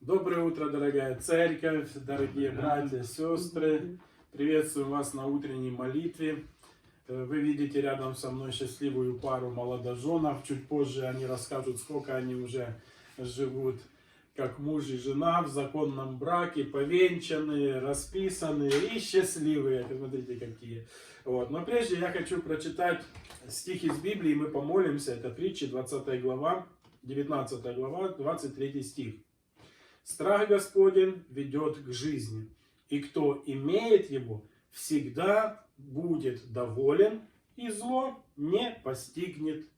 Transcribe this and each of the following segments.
Доброе утро, дорогая церковь, дорогие братья, сестры. Приветствую вас на утренней молитве. Э, Вы видите рядом со мной счастливую пару молодоженов. Чуть позже они расскажут, сколько они уже живут как муж и жена в законном браке, повенчанные, расписанные и счастливые. Смотрите, какие. Вот. Но прежде я хочу прочитать стих из Библии, мы помолимся. Это притчи, 20 глава, 19 глава, 23 стих. Страх Господень ведет к жизни, и кто имеет его, всегда будет доволен, и зло не постигнет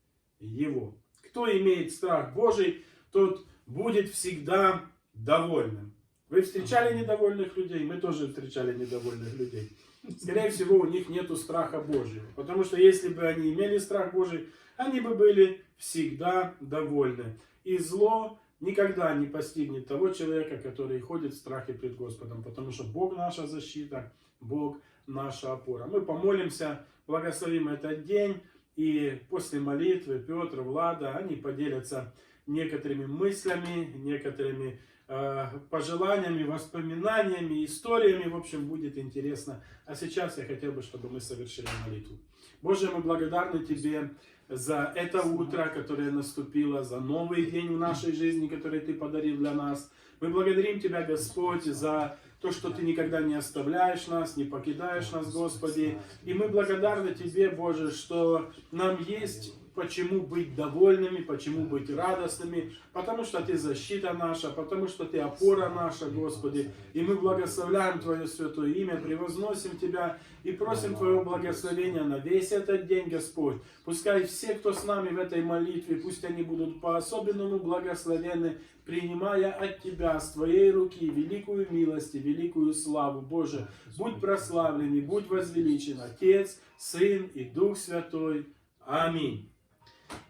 его. Кто имеет страх Божий, тот будет всегда довольным. Вы встречали недовольных людей? Мы тоже встречали недовольных людей. Скорее всего, у них нет страха Божьего. Потому что если бы они имели страх Божий, они бы были всегда довольны. И зло никогда не постигнет того человека, который ходит в страхе пред Господом. Потому что Бог наша защита, Бог наша опора. Мы помолимся, благословим этот день. И после молитвы Петр, Влада, они поделятся некоторыми мыслями, некоторыми э, пожеланиями, воспоминаниями, историями. В общем, будет интересно. А сейчас я хотел бы, чтобы мы совершили молитву. Боже, мы благодарны Тебе за это утро, которое наступило, за новый день в нашей жизни, который Ты подарил для нас. Мы благодарим Тебя, Господь, за то, что Ты никогда не оставляешь нас, не покидаешь нас, Господи. И мы благодарны Тебе, Боже, что нам есть почему быть довольными, почему быть радостными, потому что Ты защита наша, потому что Ты опора наша, Господи. И мы благословляем Твое святое имя, превозносим Тебя и просим Твоего благословения на весь этот день, Господь. Пускай все, кто с нами в этой молитве, пусть они будут по-особенному благословенны, принимая от Тебя с Твоей руки великую милость и великую славу. Боже, будь прославлен и будь возвеличен Отец, Сын и Дух Святой. Амінь.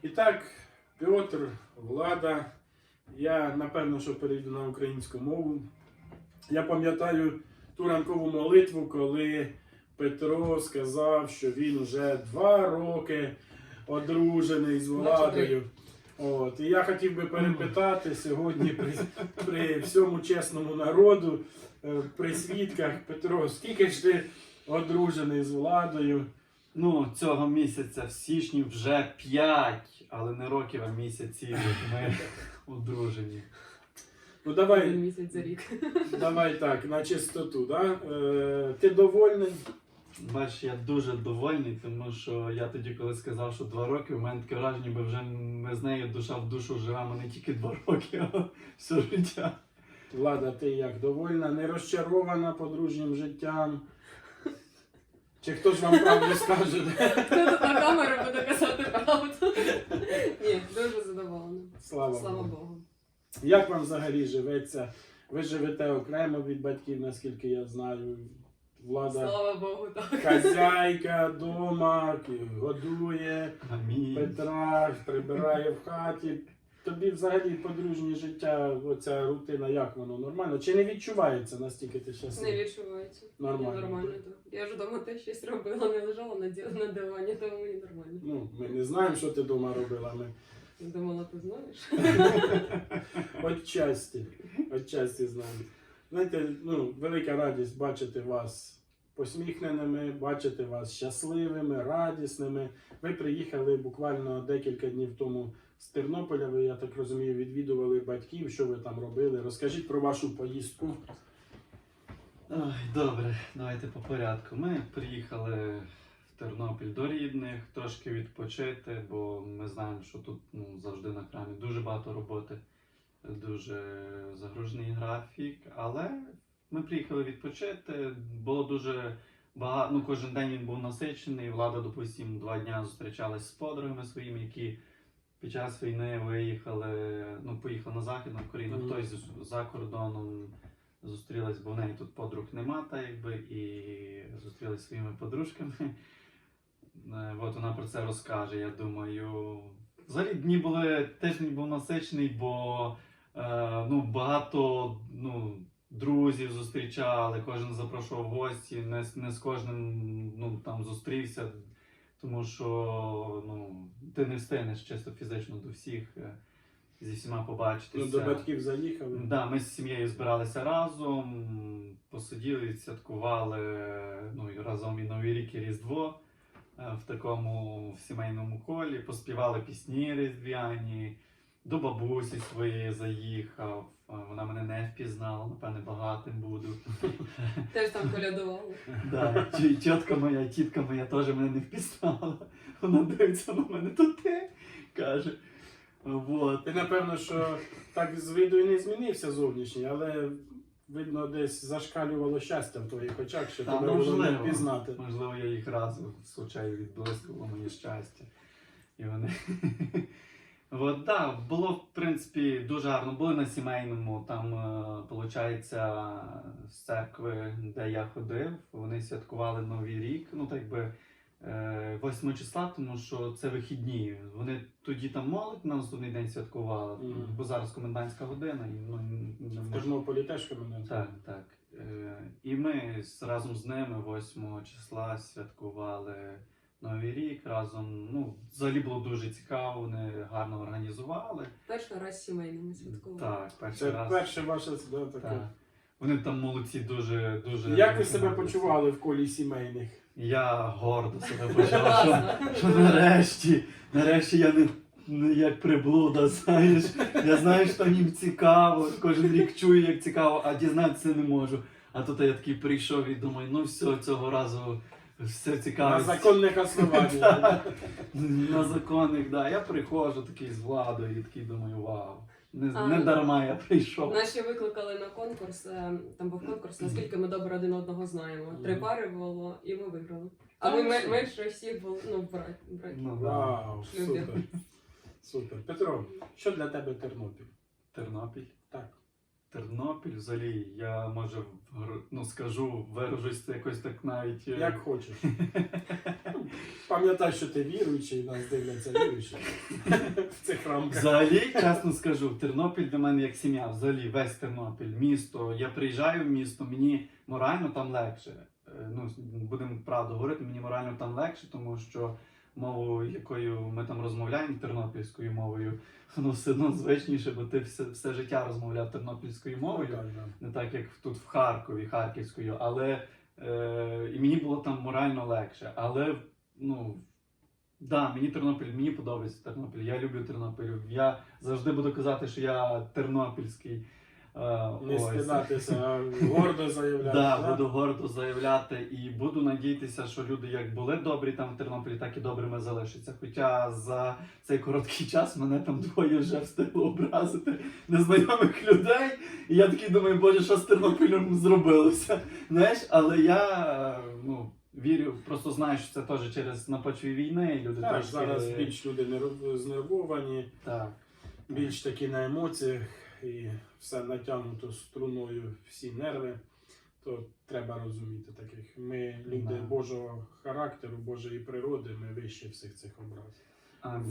І так, Петр, Влада, я напевно, що перейду на українську мову. Я пам'ятаю ту ранкову молитву, коли Петро сказав, що він вже два роки одружений з Владою. От, і я хотів би перепитати сьогодні при, при всьому чесному народу, е, при свідках, Петро, скільки ж ти одружений з Владою? Ну, цього місяця в січні вже 5, але не років, а місяців, як ми одружені. Ну Один давай, місяць за рік. давай так, на чистоту, да? Е, ти довольний? Бачиш, я дуже довольний, тому що я тоді, коли сказав, що 2 роки, у мене таке враження, ніби вже ми з нею душа в душу живемо не тільки 2 роки, а все життя. Влада, ти як довольна, не розчарована подружнім життям? Чи хто ж вам правду скаже? Хто тут на камеру буде казати правду? Ні, дуже задоволена. Слава, Слава Богу. Богу. Як вам взагалі живеться? Ви живете окремо від батьків, наскільки я знаю. Влада Слава Богу, так. хазяйка дома, годує, Амінь. Петра прибирає в хаті. Тобі взагалі подружнє життя, оця рутина, як воно нормально? Чи не відчувається настільки ти Не відчувається. Нормально. Нормально так. Я ж вдома теж щось робила, не лежала на, ді... на дивані, тому мені нормально. Ну, ми не знаємо, що ти вдома робила. Ми Думала, ти знаєш? Отчасті, отчасті знаємо. Знаєте, ну, велика радість бачити вас посміхненими, бачити вас щасливими, радісними. Ви приїхали буквально декілька днів тому з Тернополя. Ви, я так розумію, відвідували батьків. Що ви там робили? Розкажіть про вашу поїздку. Ой, добре, давайте по порядку. Ми приїхали в Тернопіль до рідних, трошки відпочити, бо ми знаємо, що тут ну, завжди на храмі дуже багато роботи, дуже загружений графік. Але ми приїхали відпочити. Було дуже багато. Ну, кожен день він був насичений. Влада, допустимо, два дні зустрічалась з подругами своїми, які під час війни виїхали, ну, поїхали на Західну Україну, Мгм. хтось за кордоном зустрілась, бо в неї тут подруг нема, та якби, і зустрілась зі своїми подружками. Е, От вона про це розкаже, я думаю. Взагалі дні були, тиждень був насичений, бо е, ну, багато ну, друзів зустрічали, кожен запрошував гості, не, не з кожним ну, там, зустрівся, тому що ну, ти не встигнеш чисто фізично до всіх. е. зі всіма побачитися. Ну, до батьків заїхали. Да, ми з сім'єю збиралися разом, посиділи, святкували ну, і разом і Новий рік, і Різдво е, в такому в сімейному колі, поспівали пісні різдвяні, до бабусі своєї заїхав. Вона мене не впізнала, напевне, багатим буду. Теж там колядували. Да, тітка моя, тітка моя теж мене не впізнала. Вона дивиться на мене, то ти каже. Вот. Ти напевно, що так з виду і не змінився зовнішній, але видно, десь зашкалювало щастя в твоїх очах, що Та, тебе було не впізнати. Можливо, я їх разом з очей відблискувало моє щастя. І вони. От, да, було, в принципі, дуже гарно. Були на сімейному, там, виходить, з церкви, де я ходив, вони святкували Новий рік, ну так би 8 числа, тому що це вихідні. Вони тоді там молодь на наступний день святкували, Мгм. бо зараз комендантська година, і ну, В. Тернополі теж комендант. Так, так. Е, І ми разом з ними 8 числа святкували Новий рік разом. Ну, взагалі було дуже цікаво, вони гарно організували. Перший раз сімейними святкували. Так, перший Це раз. перше ваше да, таке. Так. Вони там молодці дуже, дуже. Як ви себе почували в колі сімейних? Я гордо себе почував, що, що нарешті, нарешті я не, не як приблуда, знаєш. Я знаю, що їм цікаво, кожен рік чую, як цікаво, а дізнатися не можу. А тут я такий прийшов і думаю, ну все, цього разу все На цікаво. законних основаннях. На законних, да. Я приходжу такий з владою і такий думаю, вау. Не, А, не ну, дарма я прийшов. Наші викликали на конкурс. е, Там був конкурс, наскільки ми добре один одного знаємо. Три пари було, і ми виграли. А ми що? менше всіх були, ну, брать, брать. Ну. Вау, супер. Супер. Петро, що для тебе Тернопіль? Тернопіль. Так. Тернопіль взагалі, я може ну, скажу, виражусь якось так навіть. е, Як хочеш. Пам'ятай, що ти віруючий, нас дивляться віруючі в цих рамках. Взагалі, чесно скажу, Тернопіль для мене як сім'я, взагалі весь Тернопіль, місто. Я приїжджаю в місто, мені морально там легше. Е, Ну, будемо правду говорити, мені морально там легше, тому що мову, якою ми там розмовляємо тернопільською мовою, воно все одно звичніше, бо ти все, все життя розмовляв тернопільською мовою. Не так як тут в Харкові, Харківською, але е, і мені було там морально легше. Але ну. Да, мені Тернопіль, мені подобається Тернопіль. Я люблю Тернопіль. Я завжди буду казати, що я тернопільський. Е, Не ось. стидатися, а гордо заявляти. Да, буду гордо заявляти і буду надіятися, що люди як були добрі там в Тернополі, так і добрими залишаться. Хоча за цей короткий час мене там двоє вже встигло образити незнайомих людей. І я такий думаю, боже, що з Тернопілем зробилося. Знаєш, але я е, ну, вірю, просто знаю, що це теж через на почві війни. і Люди Так, трошки... зараз більш люди нерв- знервовані, Так. більш такі на емоціях і все натягнуто струною всі нерви. То треба розуміти таких. Ми люди Да. Божого характеру, Божої природи, ми вище всіх цих образів.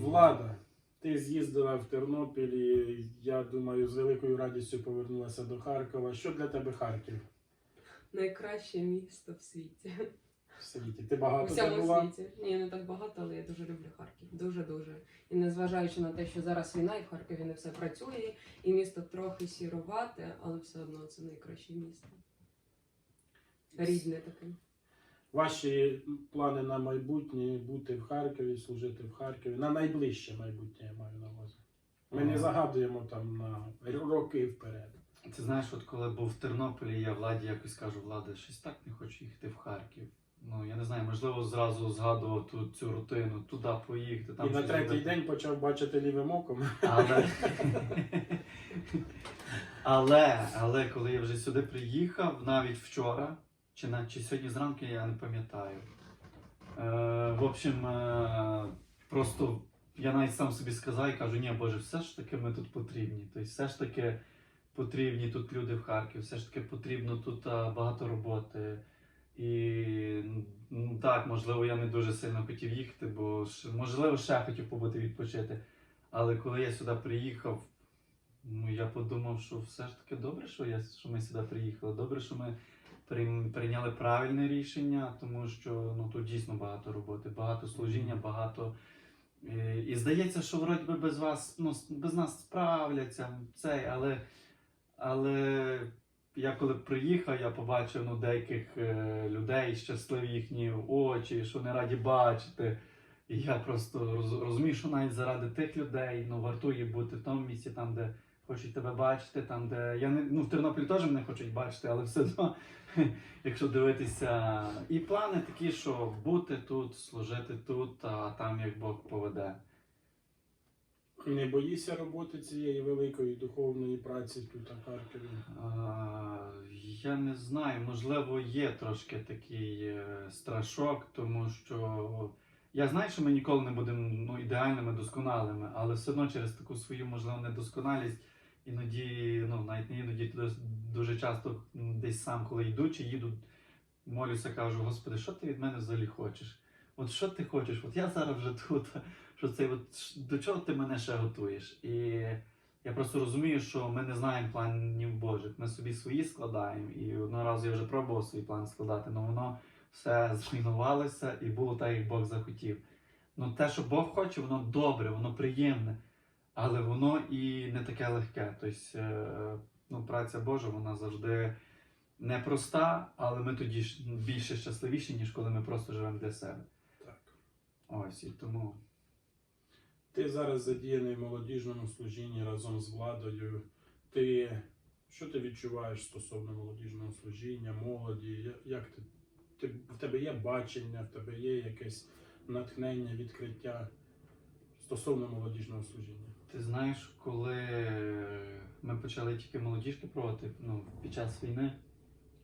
Влада, ти з'їздила в Тернопіль я думаю, з великою радістю повернулася до Харкова. Що для тебе Харків Найкраще місто в світі. В світі? Ти У багато там всьому була? світі. Ні, не так багато, але я дуже люблю Харків. Дуже-дуже. І незважаючи на те, що зараз війна, і в Харкові не все працює, і місто трохи сірувате, але все одно це найкраще місто. Рідне таке. Ваші плани на майбутнє бути в Харкові, служити в Харкові, на найближче майбутнє я маю на увазі. Ми не Ага. загадуємо там на роки вперед. Ти знаєш, от коли був в Тернополі, я владі якось кажу, влада, щось так не хочу їхати в Харків. Ну я не знаю, можливо, зразу згадував ту цю рутину, туди поїхати. Там і на щось третій зробити. день почав бачити лівим оком. Але... але, але коли я вже сюди приїхав, навіть вчора, чи, на, чи сьогодні зранку, я не пам'ятаю. Е, в общем, е, просто я навіть сам собі сказав і кажу, ні, Боже, все ж таки ми тут потрібні. Тобто, все ж таки потрібні тут люди в Харкові, все ж таки потрібно тут а, багато роботи. І ну, так, можливо, я не дуже сильно хотів їхати, бо можливо ще хотів побути відпочити. Але коли я сюди приїхав, ну я подумав, що все ж таки добре, що, я, що ми сюди приїхали. Добре, що ми прийняли правильне рішення, тому що ну, тут дійсно багато роботи, багато служіння, багато І, і здається, що вроді би без вас, ну, без нас справляться цей, але, але я коли приїхав, я побачив ну, деяких е, людей, щасливі їхні очі, що вони раді бачити. І я просто роз, розумію, що навіть заради тих людей ну, вартує бути в тому місці, там, де хочуть тебе бачити, там, де я не ну, в Тернополі теж мене хочуть бачити, але все одно, якщо дивитися, і плани такі, що бути тут, служити тут, а там як Бог поведе. Не боїшся роботи цієї великої духовної праці тут у Харкові? Я не знаю, можливо, є трошки такий е, страшок, тому що я знаю, що ми ніколи не будемо ну, ідеальними, досконалими, але все одно через таку свою, можливо, недосконалість, іноді, ну навіть не іноді дуже часто десь сам, коли йду чи їду, молюся, кажу, Господи, що ти від мене взагалі хочеш? От що ти хочеш? От я зараз вже тут, що це, от, до чого ти мене ще готуєш? І я просто розумію, що ми не знаємо планів Божих. Ми собі свої складаємо. І одного разу я вже пробував свій план складати, але воно все зруйнувалося і було так, як Бог захотів. Ну те, що Бог хоче, воно добре, воно приємне, але воно і не таке легке. Тобто, ну, праця Божа, вона завжди непроста, але ми тоді більше щасливіші, ніж коли ми просто живемо для себе. Ось і тому. Ти зараз задіяний в молодіжному служінні разом з владою. Ти що ти відчуваєш стосовно молодіжного служіння, молоді? Як ти, ти в тебе є бачення, в тебе є якесь натхнення, відкриття стосовно молодіжного служіння? Ти знаєш, коли ми почали тільки молодіжки проводити ну, під час війни,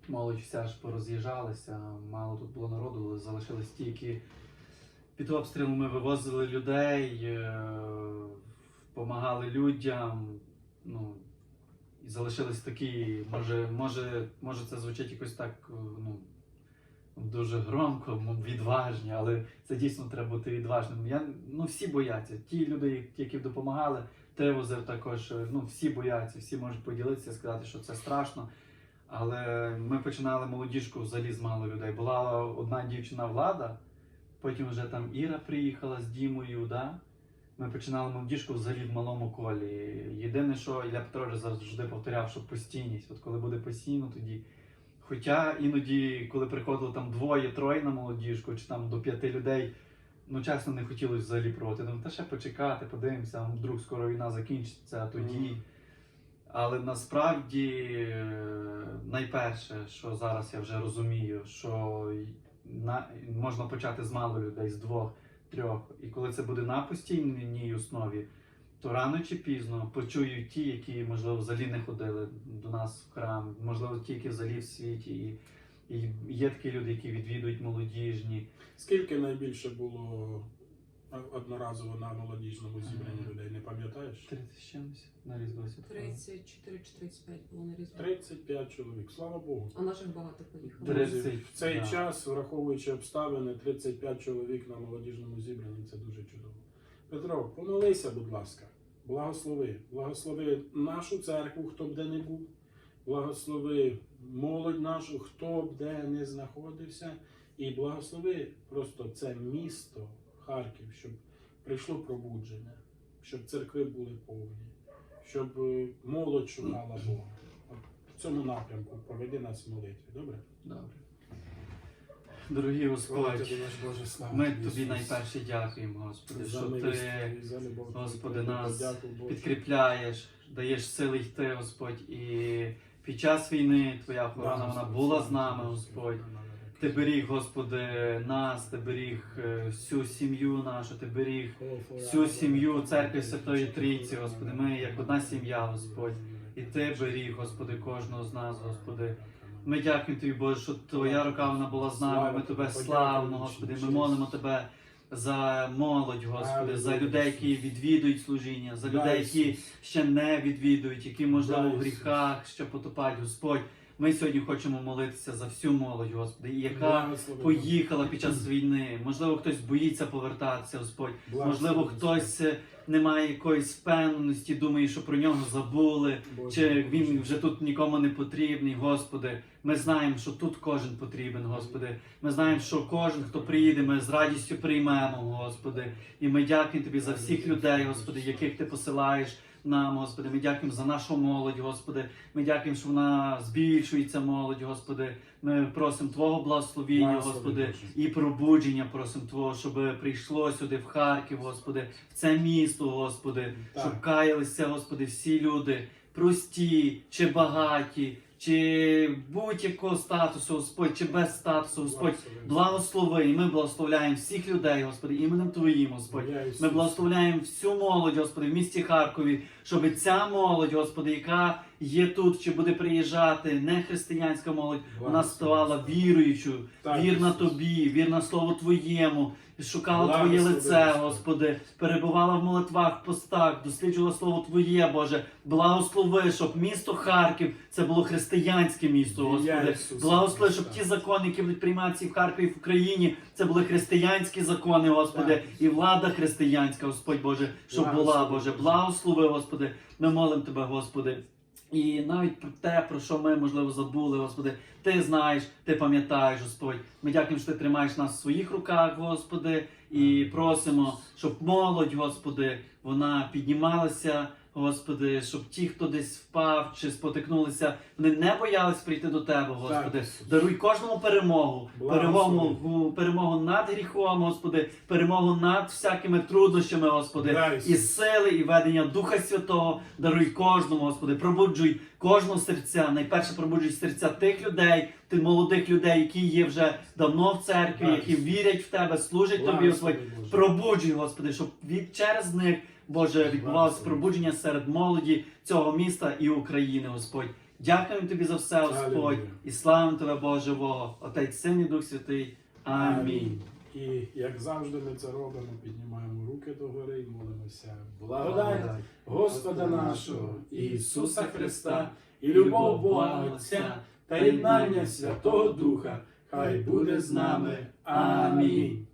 молодь вся ж пороз'їжджалася, мало тут було народу, залишились ті, які під обстрілом ми вивозили людей, допомагали людям. Ну, і залишились такі, може, може, може це звучить якось так е, ну, дуже громко, відважні, але це дійсно треба бути відважним. Я, ну, всі бояться. Ті люди, які допомагали, Тевозив також, е, ну, всі бояться, всі можуть поділитися, сказати, що це страшно. Але ми починали молодіжку взагалі з мало людей. Була одна дівчина влада, потім вже там Іра приїхала з Дімою. Да? Ми починали молодіжку взагалі в малому колі. Єдине, що Ілля Петрович завжди повторяв, що постійність. От коли буде постійно, тоді. Хоча іноді, коли приходило там двоє-троє на молодіжку, чи там до п'яти людей, ну чесно не хотілося взагалі проводити. Ну, та ще почекати, подивимося, вдруг скоро війна закінчиться, а тоді. Мгм. Але насправді е, найперше, що зараз я вже розумію, що на, можна почати з мало людей, з двох, трьох. І коли це буде на постійній основі, то рано чи пізно почують ті, які, можливо, взагалі не ходили до нас в храм, можливо, ті, які взагалі в світі. І, і є такі люди, які відвідують молодіжні. Скільки найбільше було одноразово на молодіжному зібранні Ага. людей, не пам'ятаєш? 30 з чимось на різдво святкували. 34 чи 35 було на різдво. 35 чоловік, слава Богу. А наших багато поїхало. Друзі, в цей да. час, враховуючи обставини, 35 чоловік на молодіжному зібранні це дуже чудово. Петро, помолися, будь ласка, благослови, благослови нашу церкву, хто б де не був, благослови молодь нашу, хто б де не знаходився, і благослови просто це місто Харків, щоб прийшло пробудження, щоб церкви були повні, щоб е, молодь шукала Бога. В цьому напрямку проведи нас в молитві, добре? Добре. Дорогі Господь, Ми тобі, найперше дякуємо, Господи, що ти. Господи, нас підкріпляєш, даєш сили йти, Господь. І під час війни Твоя охорона вона була з нами, Господь. Ти беріг, Господи, нас, ти беріг е, всю сім'ю нашу, ти беріг всю сім'ю церкви Святої Трійці, Господи. Ми як одна сім'я, Господь. І ти беріг, Господи, кожного з нас, Господи. Ми дякуємо Тобі, Боже, що Твоя рука вона була з нами. Ми Тебе славимо, Господи. Ми молимо Тебе за молодь, Господи, за людей, які відвідують служіння, за людей, які ще не відвідують, які, можливо, в гріхах ще потопають, Господь. Ми сьогодні хочемо молитися за всю молодь, Господи, яка поїхала під час війни. Можливо, хтось боїться повертатися, Господь. Можливо, хтось е, немає якоїсь впевненості, думає, що про нього забули, чи він вже тут нікому не потрібний, Господи. Ми знаємо, що тут кожен потрібен, Господи. Ми знаємо, що кожен, хто приїде, ми з радістю приймемо, Господи. І ми дякуємо Тобі за всіх людей, Господи, яких Ти посилаєш нам, Господи. Ми дякуємо за нашу молодь, Господи. Ми дякуємо, що вона збільшується, молодь, Господи. Ми просимо Твого благословіння, Благослови, Господи, і пробудження просимо Твого, щоб прийшло сюди в Харків, Господи, в це місто, Господи, Так. щоб каялися, Господи, всі люди, прості чи багаті, чи будь-якого статусу, Господь, чи без статусу, Господь. Благослови. І ми благословляємо всіх людей, Господи, іменем Твоїм, Господь. Ми благословляємо всю молодь, Господи, в місті Харкові, щоб ця молодь, Господи, яка є тут, чи буде приїжджати, не християнська молодь, вона ставала віруючою, вірна. Тобі, вірна Слову Твоєму, шукала Твоє лице, Господи. Перебувала в молитвах, в постах, досліджувала Слово Твоє, Боже. Благослови, щоб місто Харків це було християнське місто, Господи. Благослови, щоб ті закони, які будуть прийматися в Харкові, в Україні, це були християнські закони, Господи, і влада християнська, Господь Боже, щоб була. Боже. Благослови, Господи. Ми молимо Тебе, Господи. І навіть про те, про що ми, можливо, забули, Господи, Ти знаєш, Ти пам'ятаєш, Господь. Ми дякуємо, що Ти тримаєш нас в своїх руках, Господи, і просимо, щоб молодь, Господи, вона піднімалася, Господи, щоб ті, хто десь впав чи спотикнулися, вони не боялись прийти до Тебе, Господи. Даруй кожному перемогу, перемогу, перемогу над гріхом, Господи, перемогу над всякими труднощами, Господи, Да, і сили, і ведення Духа Святого. Даруй кожному, Господи, пробуджуй кожного серця. Найперше пробуджуй серця тих людей, тих молодих людей, які є вже давно в церкві, Да, які вірять в Тебе, служать Тобі. Благослови, Боже. Пробуджуй, Господи, щоб від через них, Боже, відбувалося пробудження серед молоді цього міста і України, Господь. Дякуємо тобі за все, Господь, і славимо тебе, Боже Отець, Син і Дух Святий. Амінь. І як завжди ми це робимо, піднімаємо руки догори і молимося. Благодать Господа нашого Ісуса Христа і любов Бога Отця та єднання Святого Духа, хай буде з нами. Амінь.